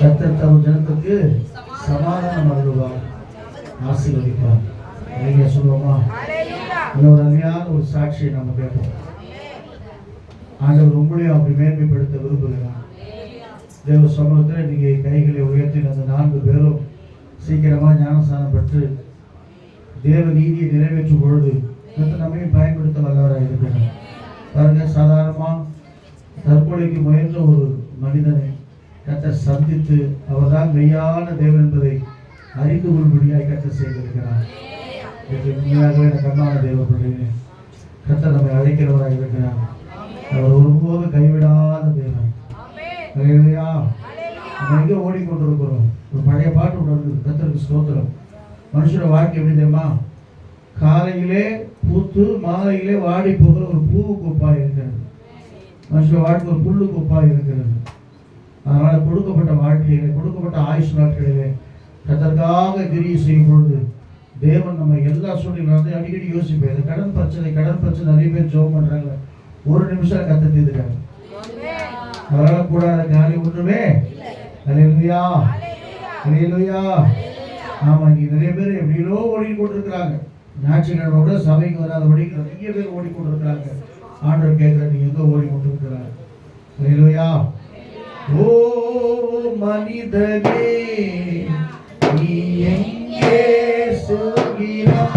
கத்தர் தம் ஜனத்துக்கு சமாதானம் அருள்வார் ஆசீர்வதிப்பார். நீங்க சொல்லுவோமா? இன்னொரு அருமையான ஒரு சாட்சியை நம்ம கேட்போம். ஆண்டவர் உங்களையும் அப்படி மேன்மைப்படுத்த விரும்புகிறார். தேவ சமூகத்தில் நீங்கள் கைகளை உயர்த்தின அந்த நான்கு பேரும் சீக்கிரமாக ஞானஸ்தானம் பெற்று தேவ நீதியை நிறைவேற்றும் பொழுது கர்த்தர் நம்மையும் பயன்படுத்த வல்லவராக இருக்கிறார். பாருங்க சாதாரணமாக தற்கொலைக்கு முயன்ற ஒரு மனிதனை கர்த்தர் சந்தித்து அவர்தான் மெய்யான தேவன் என்பதை அறிந்து கொள்ளும்படியாய் கர்த்தர் செய்திருக்கிறார். இது உண்மையாகவே எனக்கு அன்பான தேவ பிள்ளைகளே கர்த்தர் நம்மை அழைக்கிறவராக இருக்கிறார். அவர் ஒருபோதும் கைவிடாத தேவன். அல்லேலூயா நம்ம எங்கே ஓடிக்கொண்டிருக்கிறோம்? ஒரு பழைய பாட்டு ஒன்று கத்தருக்கு ஸ்தோத்திரம். மனுஷனோட வாழ்க்கை எப்படி தெரியுமா? காலையிலே பூத்து மாலையிலே வாடி போகிற ஒரு பூ கொப்பாய் இருக்கிறது. மனுஷன் வாழ்க்கை ஒரு புல்லு கொப்பாய் இருக்கிறது. அதனால் கொடுக்கப்பட்ட வாழ்க்கையிலே கொடுக்கப்பட்ட ஆயுஷ் நாட்களிலே கத்தற்காக கிரியை செய்யும் பொழுது தேவன் நம்ம எல்லா சூழ்நிலையும் அடிக்கடி யோசிப்பேன் இந்த கடன் பிரச்சனை கடன் பிரச்சனை நிறைய பேர் ஜோம் பண்ணுறாங்க ஒரு நிமிஷம் கத்த தீர்த்துக்காங்க அதனால் கூடாத காரியம் ஒன்றுமே அலையலுயா அலையலுயா ஆமாம் இங்கே நிறைய பேர் எப்படியோ ஓடிக்கொண்டிருக்கிறாங்க ஞாயிற்றுக்கிழமை கூட சபைக்கு வராதபடி நிறைய பேர் ஓடிக்கொண்டிருக்கிறாங்க ஆண்டவர் கேட்குற நீங்கள் எங்கே ஓடி ஓடிக்கொண்டிருக்கிறார் அலையலுயா ஓ மனிதனே நீ எங்கே செல்கிறாய்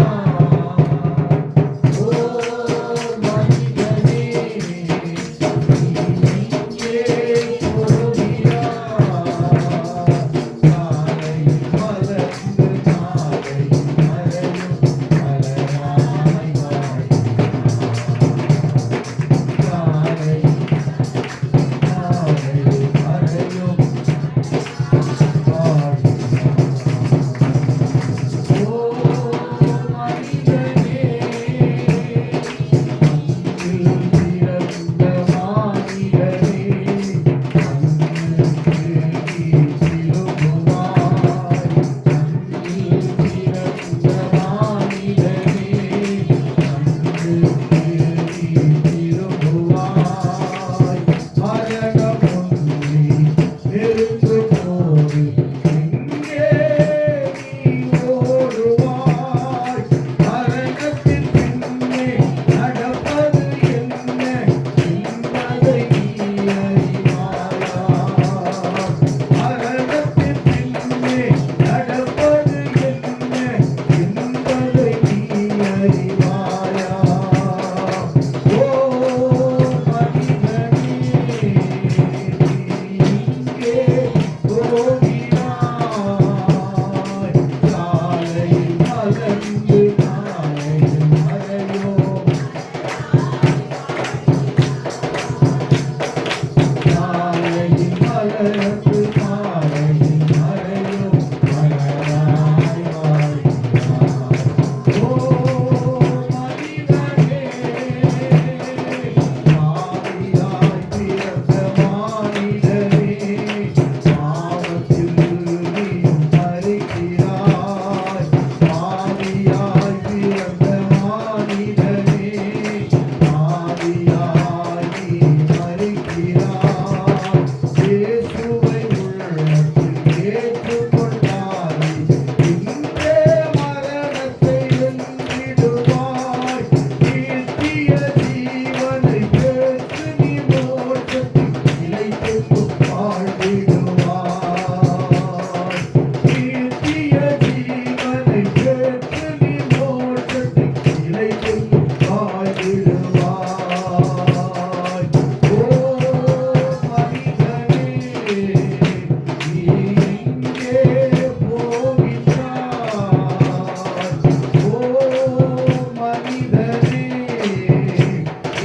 amor.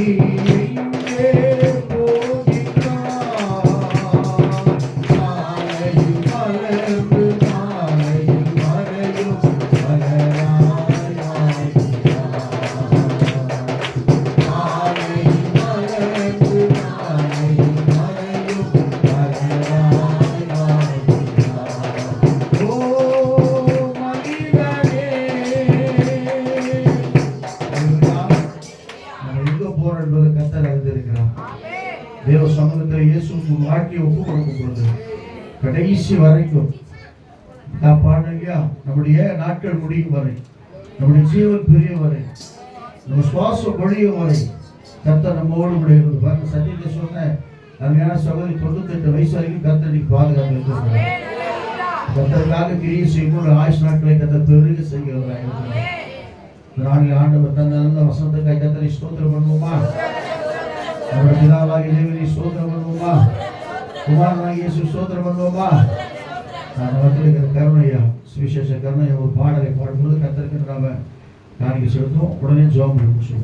Grazie. தேவ சமூகத்தில் இயேசு உன் வாழ்க்கையை ஒப்பு கொடுக்கும் பொழுது கடைசி வரைக்கும் நான் இல்லையா நம்முடைய நாட்கள் முடியும் வரை நம்முடைய ஜீவன் பிரியும் வரை நம்ம சுவாசம் பொழியும் வரை கத்த நம்மோடு கூட இருந்து பாருங்க சத்தியத்தை சொன்னேன் அருமையான சகோதரி தொண்ணூத்தெட்டு வயசு வரைக்கும் கத்தடிக்கு பாதுகாப்பு இருக்கிறார் கர்த்தருக்காக கிரியை செய்யும் ஆயுஷ் நாட்களை கத்த பெருக செய்கிறவராக இருக்கிறார் இந்த நாளில் ஆண்டவர் தந்த நல்ல வசந்தக்காய் கத்தனை ஸ்தோத்திரம் பண்ணுவோமா? நம்முடைய பிதாவாகிய தேவனை ஸ்தோத்திரம் பண்ணுவோமா குமாரனாகிய ஸ்தோத்திரம் பண்ணுவோமா நான் இருக்கிற கருணையா சுவிசேஷ கருணையா ஒரு பாடலை பாடும்போது கத்திருக்கின்ற நாம காணிக்க செலுத்துவோம் உடனே ஜோம் முடிச்சு